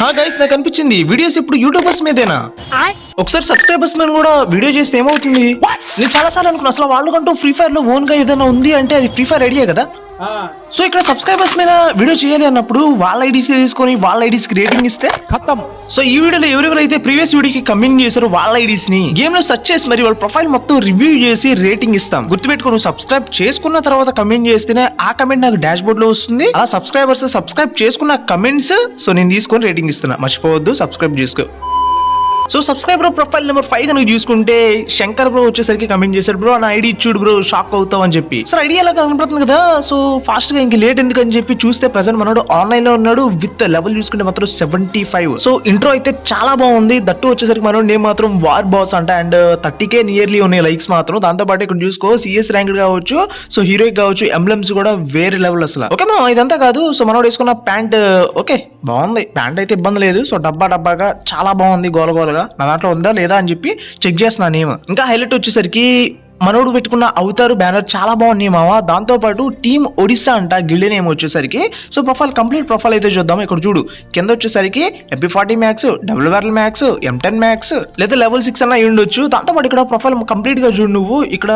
హా గైస్ నాకు అనిపించింది వీడియోస్ ఇప్పుడు యూట్యూబర్స్ మీదేనా? ఒకసారి సబ్స్క్రైబర్స్ మీద కూడా వీడియో చేస్తే ఏమవుతుంది? నేను చాలా సార్లు అనుకున్నా అసలు వాళ్ళకంటూ ఫ్రీ ఫైర్లో ఓన్గా ఏదైనా ఉంది అంటే అది ఫ్రీ ఫైర్ ఐడియా కదా? సో ఇక్కడ సబ్స్క్రైబర్స్ మీద వీడియో చేయాలి అన్నప్పుడు వాళ్ళ ఐడీస్ తీసుకొని వాళ్ళ ఐడీస్కి రేటింగ్ ఇస్తే ఖతం. సో ఈ వీడియోలో ఎవరెవరైతే ప్రీవియస్ వీడియోకి కమెంట్ చేశారు వాళ్ళ ఐడీస్ని గేమ్లో సర్చ్ చేసి మరి వాళ్ళ ప్రొఫైల్ మొత్తం రివ్యూ చేసి రేటింగ్ ఇస్తాం. గుర్తుపెట్టుకో నువ్వు సబ్స్క్రైబ్ చేసుకున్న తర్వాత కమెంట్ చేస్తేనే ఆ కమెంట్ నాకు డాష్ బోర్డ్లో వస్తుంది. అలా సబ్స్క్రైబర్స్ సబ్స్క్రైబ్ చేసుకున్న కమెంట్స్ సో నేను తీసుకొని రేటింగ్ ఇస్తున్నా. మర్చిపోవద్దు సబ్స్క్రైబ్ చేసుకో. So subscriber profile number five కనుక చూసుకుంటే శంకర్ బ్రో వచ్చేసరికి కమెంట్ చేశాడు బ్రో నా ఐడి ఇచ్చుడు బ్రో షాక్ అవుతావు అని చెప్పి. సో ఐడియా ఎలా కనపడుతుంది కదా? సో ఫాస్ట్గా ఇంక లేట్ ఎందుకు అని చెప్పి చూస్తే ప్రజెంట్ మనోడు ఆన్లైన్లో ఉన్నాడు విత్ లెవెల్ చూసుకుంటే మాత్రం సెవెంటీ ఫైవ్ సో ఇంట్రో అయితే చాలా బాగుంది. దట్టు వచ్చేసరికి మనోడు నేను మాత్రం వార్ బాస్ అంట. అండ్ థర్టీ కే నియర్లీ ఉన్నాయి లైక్స్ మాత్రం. దాంతో పాటు ఇక్కడ చూసుకో సిఎస్ ర్యాంక్ కావచ్చు సో హీరోయిక్ కావచ్చు ఎంబ్లమ్స్ కూడా వేరే లెవెల్ అసలు. ఓకే మా ఇదంతా కాదు. సో మనోడు వేసుకున్న ప్యాంట్ ఓకే uh, బాగుంది. ప్యాంట్ అయితే ఇబ్బంది లేదు. సో డబ్బా డబ్బాగా చాలా బాగుంది గోల గోలగా. నా దాంట్లో ఉందా లేదా అని చెప్పి చెక్ చేస్తున్నాను నేను. ఇంకా హైలైట్ వచ్చేసరికి మనోడు పెట్టుకున్న అవతారు బ్యానర్ చాలా బాగున్నాయి మామ దాంతో పాటు టీమ్ ఒడిస్సా అంట గిల్డ్ నేమ్ వచ్చేసరికి. సో ప్రొఫైల్ కంప్లీట్ ప్రొఫైల్ అయితే చూద్దాం. ఇక్కడ చూడు. కింద వచ్చేసరికి MP forty max double barrel max M ten max లేదా లెవెల్ సిక్స్ అన్న ఉండొచ్చు. దాంతో పాటు ఇక్కడ ప్రొఫైల్ కంప్లీట్గా చూడు నువ్వు. ఇక్కడ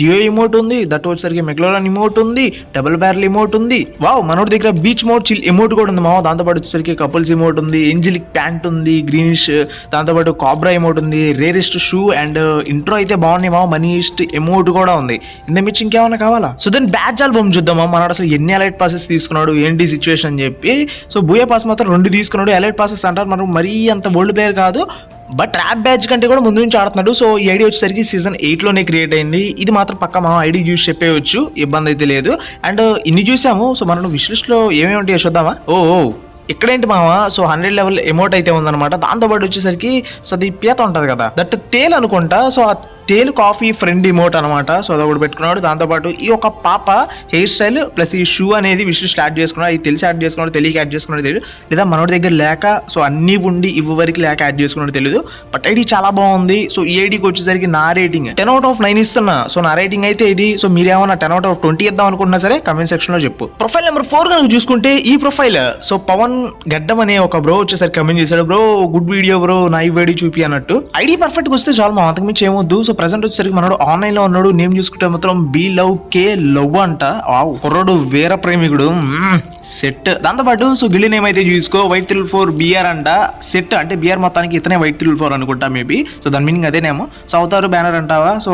డియో ఇమోట్ ఉంది. దట్ వచ్చేసరికి మెగ్లోరాన్ ఇమోట్ ఉంది. డబుల్ బ్యారల్ ఇమోట్ ఉంది. వావ్ మనోడి దగ్గర బీచ్ మోడ్ చిల్ ఇమోట్ కూడా ఉంది మామ దాంతో పాటు వచ్చేసరికి కపుల్స్ ఇమోట్ ఉంది. ఏంజిలిక్ ప్యాంట్ ఉంది గ్రీనిష్ దాంతోపాటు కాబ్రా ఇమోట్ ఉంది. రేరెస్ట్ షూ అండ్ ఇంట్రో అయితే బాగున్నాయి మామ మనీష్ ఎమోట్ కూడా ఉంది. ఇంత మించి ఇంకేమైనా కావాలా? సో దెన్ బ్యాచ్ ఆల్బమ్ చూద్దామా? మన అసలు ఎన్ని అలైట్ పాసెస్ తీసుకున్నాడు? ఏంటి సిచ్యువేషన్ అని చెప్పి. సో బూయా పాస్ మాత్రం రెండు తీసుకున్నాడు. అలైట్ పాసెస్ అంటారు. మనం మరీ అంత వరల్డ్ ప్లేయర్ కాదు. బట్ ర్యాప్ బ్యాచ్ కంటే కూడా ముందు నుంచి ఆడుతున్నాడు. సో ఈ ఐడి వచ్చేసరికి సీజన్ ఎయిట్లోనే క్రియేట్ అయింది. ఇది మాత్రం పక్క మనం ఐడి చూసి చెప్పేయచ్చు. ఇబ్బంది అయితే లేదు. అండ్ ఇన్ని చూసాము. సో మనం విష్ ఏమేమి ఉంటాయో చూద్దామా? ఓ ఇక్కడేంటి మామ సో హండ్రెడ్ లెవెల్ ఎమోట్ అయితే ఉందన్నమాట. దాంతో పాటు వచ్చేసరికి సో అది పీత ఉంటుంది కదా. దట్ తేల్ అనుకుంటా. సో ఆ తేలు కాఫీ ఫ్రెండ్ ఇమోట్ అనమాట సో అది ఒకటి పెట్టుకున్నాడు. దాంతోపాటు ఈ ఒక పాప హెయిర్ స్టైల్ ప్లస్ ఈ షూ అనేది విషయం స్టార్ట్ చేసుకున్నాడు. అది తెలిసి యాడ్ చేసుకున్నాడు తెలియక యాడ్ చేసుకున్నాడు తెలియదు లేదా మనోడి దగ్గర లేక సో అన్ని ఉండి ఇవ్వ వరకు లేక యాడ్ చేసుకున్నాడు తెలియదు బట్ ఐడి చాలా బాగుంది. సో ఈ ఐడికి వచ్చేసరికి నా rating ten out of nine ఇస్తున్నా. సో నా రేటింగ్ అయితే ఇది. సో మీరేమన్నా టెన్ అవుట్ ఆఫ్ ట్వంటీ ఇద్దాం అనుకున్నా సరే కమెంట్ సెక్షన్లో చెప్పు. ప్రొఫైల్ నెంబర్ ఫోర్ కనుక చూసుకుంటే ఈ ప్రొఫైల్ సో పవన్ గడ్డం అనే ఒక బ్రో వచ్చేసరికి కమెంట్ చేశాడు. బ్రో గుడ్ వీడియో బ్రో నైవ్ వేడి వీడియో చూపి అన్నట్టు. ఐడి పర్ఫెక్ట్ వస్తే చాలు. మా అంతకు మించి ఏమొద్దు సో ప్రెసెంట్ వచ్చేసరికి మనోడు ఆన్లైన్లో ఉన్నాడు. నేమ్ చూసుకుంటే మాత్రం బీ లవ్ కే లవ్ అంట. ఆ కుర్రోడు వీర ప్రేమికుడు. సెట్. దాంతోపాటు సో గిల్లి నేమ్ అయితే చూసుకో వైట్ త్రిల్ ఫోర్ బిఆర్ అంట. సెట్ అంటే బిఆర్ మొత్తానికి ఇతనే వైట్ త్రిల్ ఫోర్ అనుకుంటా మేబీ సో దాని మీనింగ్ అదేనేమో సో అవుతారు బ్యానర్ అంటావా? సో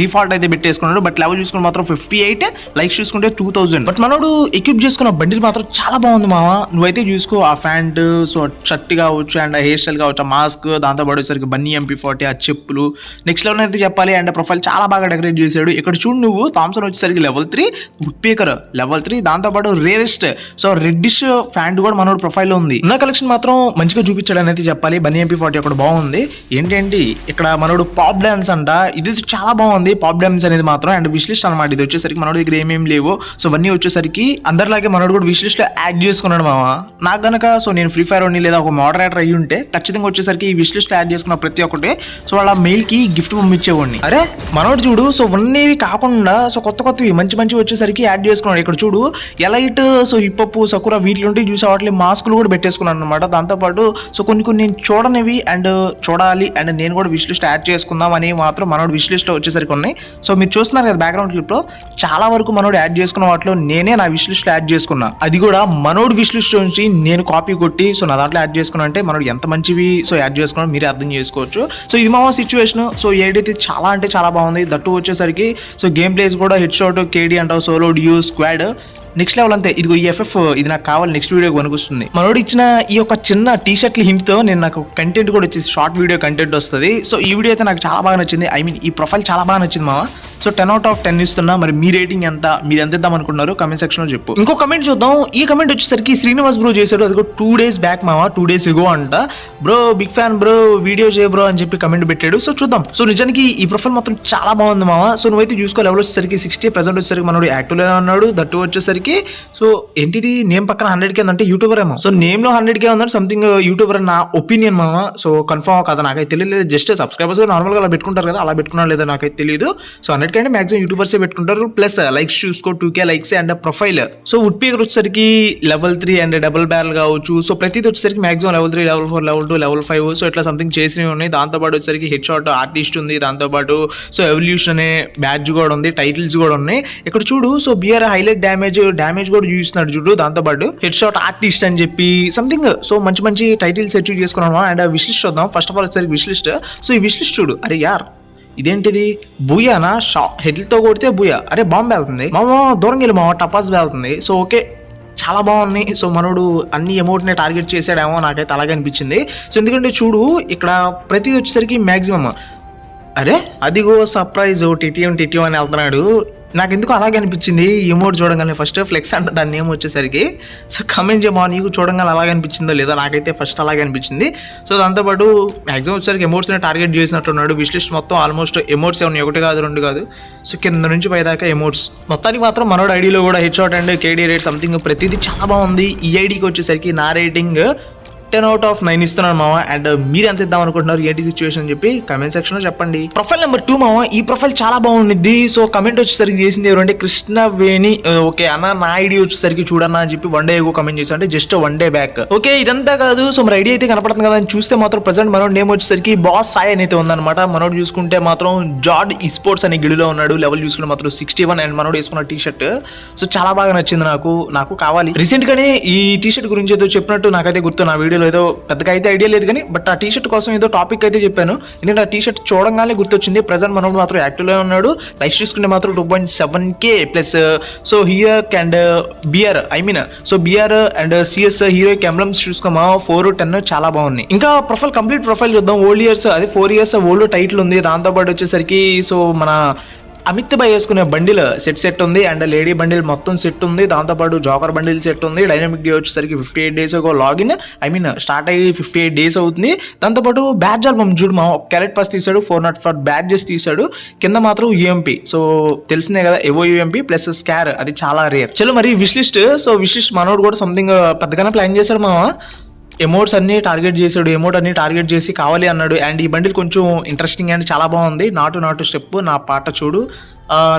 డిఫాల్ట్ అయితే పెట్టేసుకున్నాడు బట్ లెవెల్ చూసుకుని మాత్రం ఫిఫ్టీ ఎయిట్ లైక్స్ చూసుకుంటే టూ థౌసండ్ బట్ మనోడు ఎక్విప్ చేసుకున్న బండిల్ మాత్రం చాలా బాగుంది మామ నువ్వైతే చూసుకో ఆ ప్యాంట్ సో షర్ట్ కావచ్చు అండ్ హెయిర్ స్టైల్ కావచ్చు ఆ మాస్క్ దాంతో పాటు వచ్చేసరికి బన్నీ ఎంపీ ఫార్టీ ఆ చెప్పులు. నెక్స్ట్ లెవెల్ అయితే చెప్పాలి అండ్ ప్రొఫైల్ చాలా బాగా డెకరేట్ చేశాడు. ఇక్కడ చూడు నువ్వు థామ్సన్ వచ్చేసరికి level three wood pecker level three దాంతోపాటు రేరెస్ట్ సో రెడ్డిష్ ప్యాంట్ కూడా మనోడు ప్రొఫైల్లో ఉంది. ఉన్న కలెక్షన్ మాత్రం మంచిగా చూపించాడని అయితే చెప్పాలి. బన్నీ ఎంపీ ఫార్టీ అక్కడ బాగుంది. ఏంటంటే ఇక్కడ మనోడు పాప్ డాన్స్ అంట. ఇది చాలా బాగుంది. పాప్ డాన్స్ అనేది మాత్రం. అండ్ విశ్లిస్ట్ అనమాట ఇది వచ్చేసరికి మనోడి దగ్గర ఏమేమి లేవు. సో ఇవన్నీ వచ్చేసరికి అందరిలాగే మనోడు కూడా విశ్లిస్ట్లో యాడ్ చేసుకున్నాడు మామ. నాకు కనుక సో నేను ఫ్రీ ఫైర్ ఉండి లేదా ఒక మోడరేటర్ అయ్యి ఉంటే ఖచ్చితంగా వచ్చేసరికి ఈ విష్ యాడ్ చేసుకున్న ప్రతి ఒక్కటి. సో వాళ్ళ మెయిల్కి గిఫ్ట్ పంపించేవాడిని అరే మనోడు చూడు సో ఉన్నవి కాకుండా సో కొత్త కొత్తవి మంచి మంచి వచ్చేసరికి యాడ్ చేసుకున్నాడు. ఇక్కడ చూడు elite so hip hop Sakura వీటిలో ఉంటే చూసే వాటి మాస్కులు కూడా పెట్టేసుకున్నాను అనమాట దాంతోపాటు సో కొన్ని కొన్ని నేను చూడనివి అండ్ చూడాలి అండ్ నేను కూడా విష్లిస్ట్ యాడ్ చేసుకుందాం అని మాత్రం మనోడు విష్ వచ్చేసరికి వచ్చేసరికి ఉన్నాయి సో మీరు చూస్తున్నారు కదా బ్యాక్గ్రౌండ్ క్లిప్లో చాలా వరకు మనోడు యాడ్ చేసుకున్న వాటిలో నేనే నా విష్ యాడ్ చేసుకున్నా. అది కూడా మనోడు విష్ లిస్ట్ నుంచి నేను కాపీ కొట్టి సో నా దాంట్లో యాడ్ చేసుకున్నా అంటే మనోడు ఎంత మంచివి సో యాడ్ చేసుకున్నా మీరే అర్థం చేసుకోవచ్చు. సో ఇది మా సిచ్యువేషన్ సో ఏడైతే చాలా అంటే చాలా బాగుంది. దట్టు వచ్చేసరికి సో గేమ్ ప్లేస్ కూడా హెడ్ షాట్ కేడీ అంటావు solo duo squad next level అంతే. ఇదిగో ఈ ఎఫ్ఎఫ్ ఇది నాకు కావాలి నెక్స్ట్ వీడియో కొనుకొస్తుంది మనోడు ఇచ్చిన ఈ యొక్క చిన్న టీ షర్ట్ల హింట్తో నేను నాకు కంటెంట్ కూడా వచ్చేసి షార్ట్ వీడియో కంటెంట్ వస్తుంది. సో ఈ వీడియో అయితే నాకు చాలా బాగా నచ్చింది. ఐ మీన్ ఈ ప్రొఫైల్ చాలా బాగా నచ్చింది మామ so ten out of ten ఇస్తున్నా. మరి మీ రేటింగ్ ఎంత? మీరు ఎంత ఇద్దాం అనుకున్నారు కమెంట్ సెక్షన్లో చెప్పు. ఇంకో కమెంట్ చూద్దాం. ఈ కమెంట్ వచ్చేసరికి శ్రీనివాస్ బ్రో చేశాడు. అది టూ డేస్ బ్యాక్ మామ టూ డేస్ ఎగో అంట. Bro big fan bro video చేయ బ్రో అని చెప్పి కమెంట్ పెట్టాడు. సో చూద్దాం. సో నిజానికి ఈ ప్రొఫైల్ మొత్తం చాలా బాగుంది మామ సో నువ్వైతే చూసుకో లెవెల్ వచ్చేసరికి సిక్స్టీ ప్రెసెంట్ వచ్చేసరికి మనోడు యాక్టివ్ ఉన్నాడు. దట్టు వచ్చేసరికి. సో ఏంటిది? నేమ్ పక్కన హండ్రెడ్ కే అంటే యూట్యూబర్ ఏమో. సో నేమ్లో హండ్రెడ్ కే ఉందంటే సంథింగ్ యూట్యూబర్ uh, నా ఒపీనియన్ మామ సో కన్ఫర్మ్ కదా. నాకైతే తెలియదు జస్ట్ సబ్స్క్రైబర్స్ నార్మల్గా అలా పెట్టుకుంటారు కదా. అలా పెట్టుకున్నా లేదా నాకైతే తెలియదు సో హండ్రెడ్ అన్నిటికంటే మాక్సిమం యూట్యూబర్సే పెట్టుకుంటారు. ప్లస్ లైక్స్ uh, చూసుకో two K likes and profile so wood pecker వచ్చేసరికి level three and double barrel కావచ్చు. సో ప్రతిది వచ్చేసరికి maximum level three level four level two level five so ఇట్లా సంథింగ్ చేసినవి ఉన్నాయి. దాంతోపాటు వచ్చేసరికి హెడ్ షాట్ ఆర్టిస్ట్ ఉంది దాంతోపాటు సో ఎవల్యూషన్ అనే బ్యాడ్జ్ కూడా ఉంది. టైటిల్స్ కూడా ఉన్నాయి. ఇక్కడ చూడు so BR highlight damage damage కూడా చూస్తున్నాడు చూడు. దాంతోపాటు హెడ్ షాట్ ఆర్టిస్ట్ అని చెప్పి సంథింగ్ సో మంచి మంచి టైటిల్స్ అచీవ్ చేసుకున్నాను అండ్ విష్ లిస్ట్ చూద్దాం. ఫస్ట్ ఆఫ్ ఆల్ వచ్చేసరికి విష్ లిస్ట్ సో ఈ విష్ లిస్ట్ చూడు. అరే యార్. ఇదేంటిది? బుయానా షా హెడ్లతో కొడితే బుయ అరే బాంబు వెళ్తుంది. మామ దూరం వెళ్ళి మామ టపాస్ వెళ్తుంది. So okay. చాలా బాగుంది. సో మనోడు అన్ని అమౌంట్ని టార్గెట్ చేసాడేమో నాకైతే అలాగే అనిపించింది. సో ఎందుకంటే చూడు ఇక్కడ ప్రతిది వచ్చేసరికి మ్యాక్సిమం అరే అదిగో సర్ప్రైజ్ టిటిఎం టిటిఎం అని వెళ్తున్నాడు. నాకు ఎందుకు అలాగే అనిపించింది. ఈ ఎమోట్ చూడగానే ఫస్ట్ ఫ్లెక్స్ అంటే దాని నేమ్ వచ్చేసరికి. సో కమెంట్ చేయమా నీకు చూడగానే అలాగే అనిపించిందో లేదా నాకైతే ఫస్ట్ అలాగే అనిపించింది. సో దాంతోపాటు మ్యాక్సిమం వచ్చేసరికి ఎమోట్స్ని టార్గెట్ చేసినట్టున్నాడు. ఉన్నాడు లిస్ట్ మొత్తం ఆల్మోస్ట్ ఎమోట్స్ ఏమన్నా ఒకటి కాదు రెండు కాదు. సో కింద నుంచి పైదాకా ఎమోట్స్. మొత్తానికి మాత్రం మనోడు ఐడిలో కూడా హెచ్ఆట్ అండ్ కేడీ రేట్ సంథింగ్ ప్రతిదీ చాలా బాగుంది. ఈ ఐడికి వచ్చేసరికి నా rating ten out of nine ఇస్తున్నాను మామ అండ్ మీరు ఎంత ఇద్దాం అనుకుంటున్నారు? ఏంటి సిచ్యువేషన్ అని చెప్పి కమెంట్ సెక్షన్లో చెప్పండి. ప్రొఫైల్ నెంబర్ టూ మామ ఈ ప్రొఫైల్ చాలా బాగుంది సో కమెంట్ వచ్చేసరికి చేసింది ఎవరంటే కృష్ణ వేణి ఓకే అన్న నా ఐడి వచ్చేసరికి చూడన్నా అని చెప్పి వన్ డే ఎగో కమెంట్ చేశాను అంటే just one day back okay ఇదంతా కాదు. సో మరి ఐడి అయితే కనపడుతుంది కదా అని చూస్తే మాత్రం ప్రజెంట్ మనోడు నేమ్ వచ్చేసరికి బాస్ సాయి అని అయితే ఉందన్నమాట. మనోడు చూసుకుంటే మాత్రం జార్డ్ ఈ స్పోర్ట్స్ అనే గిడిలో ఉన్నాడు. లెవెల్ చూసుకుంటే మాత్రం సిక్స్టీ వన్ అండ్ మనోడు వేసుకున్న టీ షర్ట్ సో చాలా బాగా నచ్చింది నాకు. నాకు కావాలి. రీసెంట్ గానే ఈ టీ షర్ట్ గురించి ఏదో చెప్పినట్టు నాకైతే గుర్తు. నా వీడియో ఐడియాలో ఏదో పెద్దగా అయితే ఐడియా లేదు కానీ బట్ ఆ టీషర్ట్ కోసం ఏదో టాపిక్ అయితే చెప్పాను. ఎందుకంటే ఆ టీ షర్ట్ చూడంగానే గుర్తొచ్చింది. ప్రజెంట్ మనోడు మాత్రం యాక్టివ్లో ఉన్నాడు. లైక్స్ చూసుకుంటే మాత్రం two point seven K plus so here and BR I mean so BR and CS heroic emblems చూసుకోమా? Four ten చాలా బాగున్నాయి. ఇంకా ప్రొఫైల్ కంప్లీట్ ప్రొఫైల్ చూద్దాం. ఓల్డ్ ఇయర్స్ అదే ఫోర్ ఇయర్స్ ఓల్డ్ టైటిల్ ఉంది. దాంతోపాటు వచ్చేసరికి సో మన అమిత్ బై వేసుకునే బండిల్ సెట్ సెట్ ఉంది అండ్ లేడీ బండిల్ మొత్తం సెట్ ఉంది. దాంతోపాటు జాకర్ బండిల్ సెట్ ఉంది. డైనమిక్ డే వచ్చేసరికి ఫిఫ్టీ ఎయిట్ డేస్ ఒక లాగిన్ ఐ మీన్ స్టార్ట్ అయ్యి ఫిఫ్టీ ఎయిట్ డేస్ అవుతుంది. దాంతోపాటు బ్యాడ్జ్ ఆల్బమ్ చూడు మా క్యారెట్ పాస్ తీసాడు ఫోర్ నాట్ ఫోర్ బ్యాడ్జెస్ తీసాడు. కింద మాత్రం యూఎంపీ సో తెలిసిందే కదా ఎవో యూఎంపీ ప్లస్ స్కార్ అది చాలా రేర్ చలో మరి wish list so wish list మనోడు కూడా సంథింగ్ uh, పెద్దగానే ప్లాన్ చేశాడు మామ. ఎమోట్స్ అన్ని టార్గెట్ చేశాడు ఎమోట్ అన్ని టార్గెట్ చేసి కావాలి అన్నాడు. అండ్ ఈ బండిల్ కొంచెం ఇంట్రెస్టింగ్ అండ్ చాలా బాగుంది. నాటు నాటు స్టెప్ నా పాట చూడు.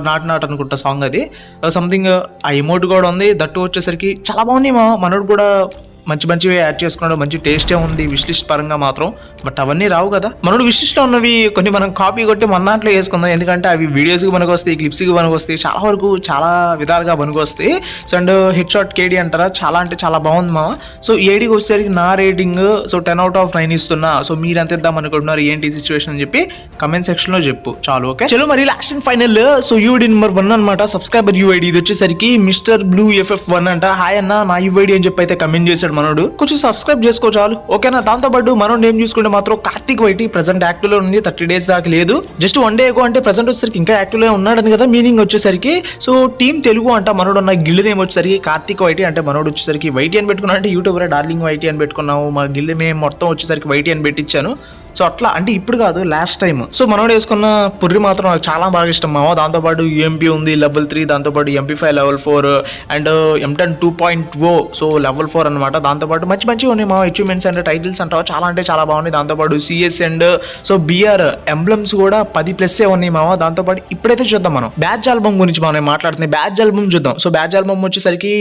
నాటు నాటు అనుకుంటా సాంగ్ అది. Uh, సంథింగ్ uh, ఆ ఎమోట్ కూడా ఉంది. దట్టు వచ్చేసరికి చాలా బాగున్నాయి మా. మనోడు కూడా మంచి మంచివి యాడ్ చేసుకున్నాడు మంచి టేస్టే ఉంది విష్ పరంగా మాత్రం. బట్ అవన్నీ రావు కదా. మనోడు విష్ ఉన్నవి కొన్ని మనం కాపీ కొట్టి మన దాంట్లో వేసుకుందాం. ఎందుకంటే అవి వీడియోస్కి మనకు వస్తాయి క్లిప్స్కి మనకు వస్తాయి చాలా వరకు చాలా విధాలుగా మనకు వస్తాయి so and head shot KD అంటారా? చాలా అంటే చాలా బాగుంది మా సో ఏడీకి వచ్చేసరికి నా rating so ten out of nine ఇస్తున్నా. సో మీరు ఎంత ఇద్దాం అనుకుంటున్నారు ఏంటి సిచ్యువేషన్ అని చెప్పి కమెంట్ సెక్షన్లో చెప్పు. చాలు ఓకే చలో మరి last and final so UID number one అనమాట సబ్స్క్రైబర్ యూఐడి ఇది వచ్చేసరికి మిస్టర్ బ్లూ ఎఫ్ఎఫ్ వన్ అంట. హాయ్ అన్న నా యూఐడి అని చెప్పి అయితే కమెంట్ చేశాడు మనోడు. కొంచెం సబ్స్క్రైబ్ చేసుకో చాలు. ఓకేనా? దాంతో పాటు మనోడు నేమ్ చూసుకుంటే మాత్రం కార్తిక్ వైటి ప్రెసెంట్ యాక్టివ్లో ఉంది. థర్టీ డేస్ దాకా లేదు. జస్ట్ వన్ డే ఎగో అంటే ప్రెసెంట్ వచ్చేసరికి ఇంకా యాక్టివ్లో ఉన్నాడని కదా మీనింగ్ వచ్చేసరికి. సో టీమ్ తెలుగు అంట మనోడు ఉన్న గిల్డ్ నేమ్ వచ్చేసరికి కార్తిక్ వైటి అంటే మనోడు వచ్చేసరికి వైటి అని పెట్టుకున్నా అంటే యూట్యూబర్ డార్లింగ్ వైటి అని పెట్టుకున్నాము మా గిల్డ్ మేము మొత్తం వచ్చేసరికి వైటి అని పెట్టించాను. సో అట్లా అంటే ఇప్పుడు కాదు లాస్ట్ టైం సో మనోడు వేసుకున్న పుర్రి మాత్రం నాకు చాలా బాగా ఇష్టం. మావా దాంతోపాటు ఎంపీ ఉంది లెవెల్ త్రీ దాంతోపాటు MP five level four and M ten two point o so level four అనమాట దాంతోపాటు మంచి మంచిగా ఉన్నాయి మా అచీవ్మెంట్స్ అండ్ టైటిల్స్ అంటావు? చాలా అంటే చాలా బాగున్నాయి. దాంతోపాటు CS and so BR emblems కూడా పది ప్లస్ ఉన్నాయి మావా దాంతోపాటు ఇప్పుడైతే చూద్దాం మనం. బ్యాచ్ ఆల్బమ్ గురించి మనం మాట్లాడుతున్నాయి బ్యాచ్ ఆల్బమ్ చూద్దాం. సో బ్యాచ్ ఆల్బమ్ వచ్చేసరికి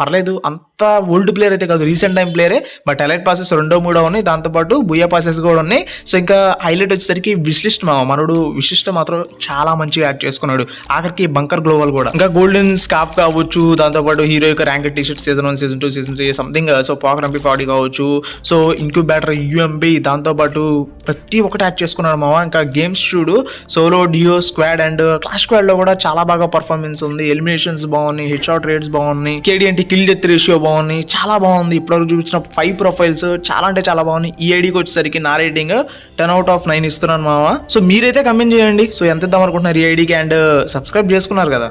పర్లేదు అంత ఓల్డ్ ప్లేయర్ అయితే కాదు రీసెంట్ టైం ప్లేయరే బట్ ఎలైట్ పాసెస్ రెండో మూడో ఉన్నాయి. దాంతోపాటు బుయా పాసెస్ కూడా ఉన్నాయి. సో ఇంకా హైలైట్ వచ్చేసరికి విశ్లిష్ట మామ మనోడు విశిష్ట మాత్రం చాలా మంచిగా యాడ్ చేసుకున్నాడు. ఆఖరికి బంకర్ గ్లోవల్ కూడా. ఇంకా గోల్డెన్ స్కాఫ్ కావచ్చు దాంతోపాటు హీరో యొక్క rank T shirt season one season two season three something so poker MP forty కావచ్చు. సో ఇంక్యూబేటర్ యూఎంపీ దాంతోపాటు ప్రతి ఒక్కటి యాడ్ చేసుకున్నాడు మామ. ఇంకా గేమ్స్ చూడు solo duo squad and clash స్క్వాడ్లో కూడా చాలా బాగా పర్ఫార్మెన్స్ ఉంది. ఎలిమినేషన్స్ బాగున్నాయి హెడ్ షాట్ రేట్స్ బాగున్నాయి కేడిఎంటి కిల్ డెత్ రేషియో బాగున్నాయి చాలా బాగుంది. ఇప్పటివరకు చూపించిన ఫైవ్ ప్రొఫైల్స్ చాలా అంటే చాలా బాగున్నాయి. ఈ ఐడికి వచ్చేసరికి నా rating ten out of nine ఇస్తున్నాను మామ సో మీరైతే కమెంట్ చేయండి. సో ఎంత ఇద్దాం అనుకుంటున్నారు ఈ ఐడికి? అండ్ uh, సబ్స్క్రైబ్ చేసుకున్నారు కదా.